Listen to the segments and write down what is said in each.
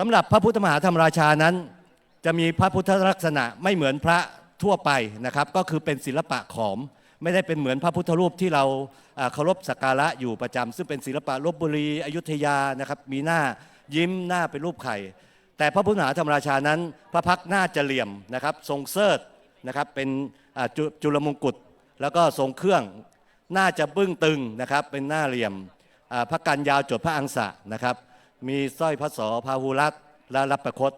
สำหรับพระพุทธมหาธรรมราชานั้น จะมีพระพุทธลักษณะไม่เหมือนพระทั่วไปนะครับ ก็คือเป็นศิลปะขอม ไม่ได้เป็นเหมือนพระพุทธรูปที่เราเคารพสักการะอยู่ประจำซึ่งเป็นศิลปะลบบุรีอยุธยานะครับ มีหน้ายิ้มหน้าเป็นรูปไข่ แต่พระพุทธมหาธรรมราชานั้น พระพักหน้าจะเหลี่ยมนะครับ ทรงเสิร์ธนะครับเป็นจจุลมงกุฎแล้วก็ทรงเครื่องหน้าจะบึ้งตึงนะครับ เป็นหน้าเหลี่ยมพระกันยาวจดพระอังสะนะครับ มีสร้อยพระศอพาหุรัตและรับประคต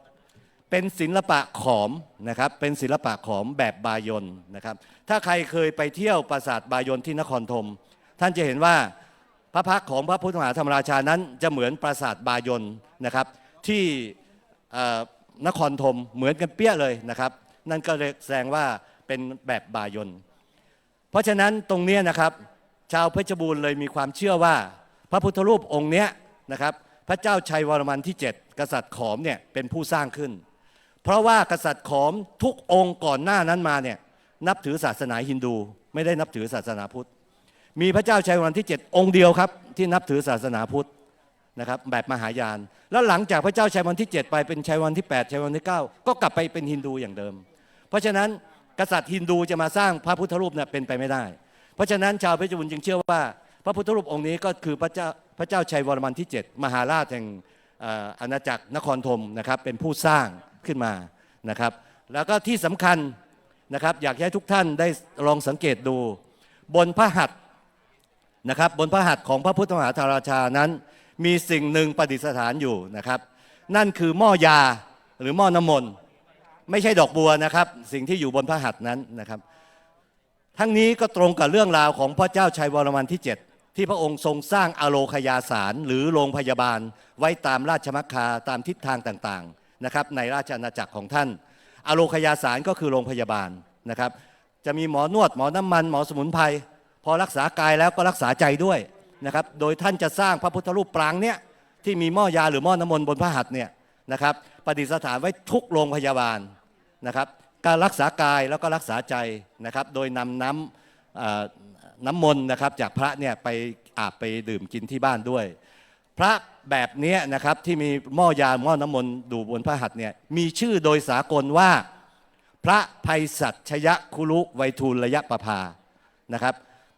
เป็นศิลปะขอมนะครับเป็นศิลปะขอมแบบบายนนะครับถ้าใครเคยไปเที่ยวปราสาทบายนที่นครธมท่านจะเห็นว่าพระพักของพระพุทธมหาธรรมราชานั้นจะเหมือนปราสาทบายนนะครับ ที่นครธมเหมือนกันเปี้ยเลยนะครับ นั่นก็แสดงว่าเป็นแบบบายนเพราะฉะนั้นตรงเนี้ยนะครับ ชาวเพชรบูรณ์เลยมีความเชื่อว่า พระพุทธรูปองค์เนี้ยนะครับ พระเจ้าชัยวรมันที่ 7 กษัตริย์ขอมเนี่ยเป็นผู้สร้างขึ้น เพราะว่ากษัตริย์ขอมทุกองค์ก่อนหน้านั้นมาเนี่ยนับถือศาสนาฮินดู ไม่ได้นับถือศาสนาพุทธ มีพระเจ้าชัยวรมันที่ 7 องค์เดียวครับ ที่นับถือศาสนาพุทธนะครับแบบมหายาน แล้วหลังจากพระเจ้าชัยวรมันที่ 7 ไปเป็นชัยวรมันที่ 8 ชัยวรมันที่ 9 ก็กลับไปเป็นฮินดูอย่างเดิม เพราะฉะนั้นกษัตริย์ฮินดูจะมาสร้างพระพุทธรูปเนี่ยเป็นไปไม่ได้ เพราะฉะนั้นชาวเพชรบูรณ์จึงเชื่อว่า พระพุทธรูปองค์นี้ก็คือพระเจ้า พระเจ้าชัยวรมันที่ 7 มหาราชแห่งอาณาจักรนครธมนะครับเป็นผู้สร้างขึ้นมานะครับ แล้วก็ที่สำคัญนะครับอยากให้ทุกท่านได้ลองสังเกตดู บนพระหัตถ์นะครับบนพระหัตถ์ของพระพุทธมหาธาราชานั้น มีสิ่งหนึ่งประดิษฐานอยู่นะครับ นั่นคือหม้อยาหรือหม้อน้ำมนต์ไม่ใช่ดอกบัวนะครับ สิ่งที่อยู่บนพระหัตถ์นั้นนะครับ ทั้งนี้ก็ตรงกับเรื่องราวของพระเจ้าชัยวรมันที่ 7 ที่พระองค์ทรงสร้างอโลคยาสารหรือโรงพยาบาลไว้ตามราชมัคคาตามทิศทางต่างๆนะครับในราชอาณาจักรของท่าน อโลคยาสารก็คือโรงพยาบาลนะครับ จะมีหมอนวดหมอน้ำมันหมอสมุนไพรพอรักษากายแล้วก็รักษาใจด้วยนะครับโดยท่านจะสร้างพระพุทธรูปปรางเนี่ยที่มีหม้อยาหรือหม้อน้ำมนต์บนพระหัตถ์เนี่ยนะครับประดิษฐานไว้ทุกโรงพยาบาลนะครับการรักษากายแล้วก็รักษาใจนะครับโดยนำน้ำ น้ำมนต์นะครับจากพระเนี่ยไปอาบไปดื่มกินที่บ้านด้วย พระแบบนี้นะครับที่มีหม้อยาหม้อน้ำมนต์ดูบนพระหัตถ์เนี่ยมีชื่อโดยสากลว่า พระภัยสัชยคุลุไวยทูลระยะประภานะครับ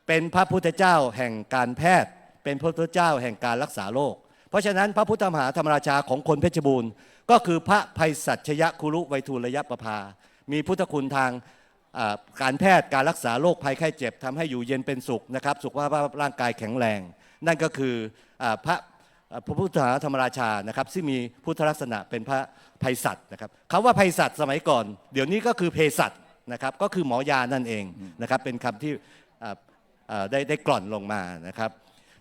เป็นพระพุทธเจ้าแห่งการแพทย์ เป็นพระพุทธเจ้าแห่งการรักษาโรคเพราะฉะนั้นพระพุทธมหาธรรมราชาของคนเพชรบูรณ์ ก็คือพระภัยสัชยคุลุไวยทูลระยะประภา มีพุทธคุณทาง การแพทย์การรักษาโรคภัยไข้เจ็บทำให้อยู่เย็นเป็นสุขนะครับสุขภาพร่างกายแข็งแรง นั่นก็คือพระพระพุทธาธรรมราชานะครับซึ่งมีพุทธลักษณะเป็นพระภัยสัตว์นะครับคำว่าภัยสัตว์สมัยก่อน เดี๋ยวนี้ก็คือเภสัชนะครับก็คือหมอยานั่นเองนะครับเป็นคำที่ได้ได้กล่อนลงมานะครับ